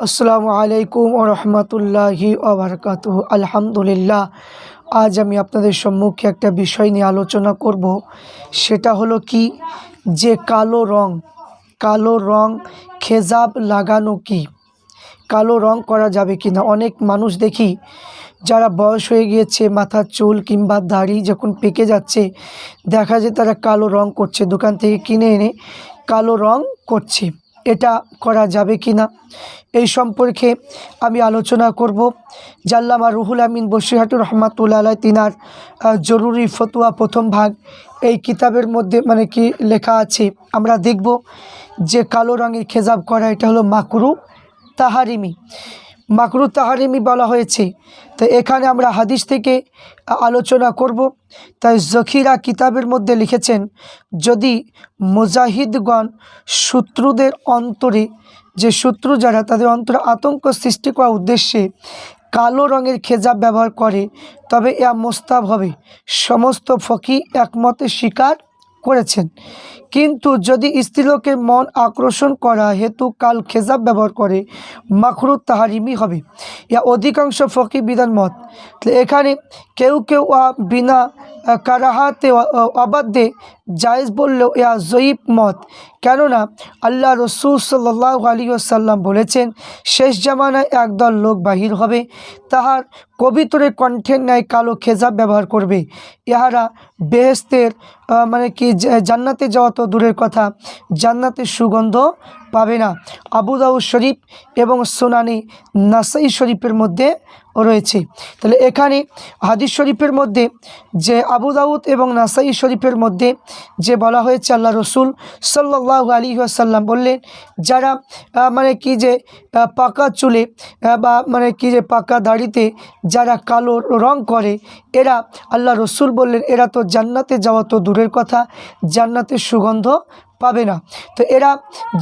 আসসালামু আলাইকুম ও রহমতুল্লাহি ওবরকাত আলহামদুলিল্লাহ, আজ আমি আপনাদের সম্মুখে একটা বিষয় নিয়ে আলোচনা করব। সেটা হলো কি? যে কালো রং কালো রং খেজাব লাগানো কি? কালো রং করা যাবে কি না অনেক মানুষ দেখি যারা বয়স হয়ে গিয়েছে মাথার চুল কিংবা দাড়ি যখন পেকে যাচ্ছে, দেখা যায় তারা কালো রং করছে, দোকান থেকে কিনে এনে কালো রং করছে। এটা করা যাবে কি না? এই সম্পর্কে আমি আলোচনা করব। জাল্লামা রুহুল আমিন বসিরহাটুর রহমাতুল্লা আলাই তিনার জরুরি ফতুয়া প্রথম ভাগ। এই কিতাবের মধ্যে মানে কি লেখা আছে, আমরা দেখব যে কালো রঙের খেজাব করা, এটা হলো মাকরু তাহারিমি। মাকরু তাহারিমি বলা হয়েছে। তো এখানে আমরা হাদিস থেকে আলোচনা করব। তাই জখিরা কিতাবের মধ্যে লিখেছেন, যদি মুজাহিদগণ শত্রুদের অন্তরে, যে শত্রু যারা, তাদের অন্তরে আতঙ্ক সৃষ্টি করার উদ্দেশ্যে কালো রঙের খেজাব ব্যবহার করে, তবে এ মোস্তাব হবে। সমস্ত ফকি একমতে স্বীকার করেছেন। কিন্তু যদি স্ত্রীলোকের মন আকর্ষণ করা হেতু কাল খেজাব ব্যবহার করে মাখরুদ তাহারিমি হবে। ইয়া অধিকাংশ ফকি বিধান মত এখানে কেউ কেউ বিনা কারাহাতে অবাধ্যে জায়েজ বললেও ইয়া জয়ীব মত। কেননা আল্লাহ রসুল সাল্লাহ আলী আসাল্লাম বলেছেন, শেষ জামানায় একদল লোক বাহির হবে, তাহার কবিতরে কণ্ঠের ন্যায় কালো খেজাব ব্যবহার করবে। ইহারা বেহেস্তের মানে কি জান্নাতে যাওয়া তো দূরের কথা জান্নাতের সুগন্ধ পাবে না। আবু দাউদ শরীফ এবং সোনানি নাসাই শরীফের মধ্যে রয়েছে। তাহলে এখানে হাদিস শরীফের মধ্যে যে আবু দাউদ এবং নাসাই শরীফের মধ্যে যে বলা হয়েছে, আল্লাহ রসুল সাল্লাহ আলী আসাল্লাম বললেন, যারা মানে কি যে পাকা চুলে বা মানে কি যে পাকা দাড়িতে যারা কালো রং করে, এরা আল্লাহ রসুল বললেন, এরা তো জান্নাতে যাওয়া তো দূরের কথা, জান্নাতের সুগন্ধ পাবে না। তো এরা,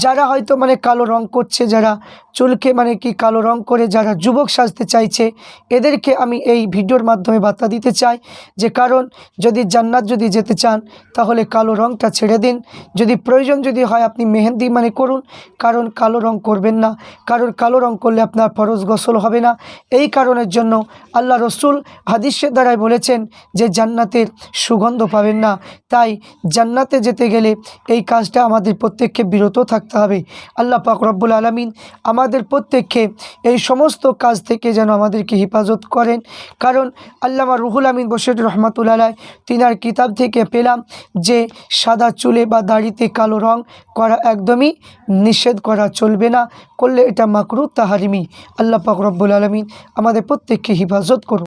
যারা হয়তো মানে কালো রং করছে, যারা চুলকে মানে কি কালো রং করে, যারা যুবক সাজতে চাইছে, এদেরকে আমি এই ভিডিওর মাধ্যমে বার্তা দিতে চাই যে, কারণ যদি জান্নাত যদি যেতে চান, তাহলে কালো রংটা ছেড়ে দিন। যদি প্রয়োজন যদি হয় আপনি মেহেন্দি মানে করুন, কারণ কালো রং করবেন না। কারণ কালো রং করলে আপনার ফরজ গোসল হবে না। এই কারণের জন্য আল্লাহ রসুল হাদিসের দ্বারাই বলেছেন যে, জান্নাতের সুগন্ধ পাবেন না। তাই জান্নাতে যেতে গেলে এই কাজটা আমাদের প্রত্যেককে বিরত থাকতে হবে। আল্লাহ পাক রব্বুল আলমিন আমাদের প্রত্যেককে এই সমস্ত কাজ থেকে যেন আমাদেরকে হেফাজত করেন। কারণ আল্লামা রুহুল আমিন বসির রহমাতুল্লাহ তিনার কিতাব থেকে পেলাম যে সাদা চুলে বা দাড়িতে কালো রং করা একদমই নিষেধ করা চলবে না। করলে এটা মাকরু তাহারিমি। আল্লাহ পাক রব্বুল আলমিন আমাদের প্রত্যেককে হেফাজত করুন।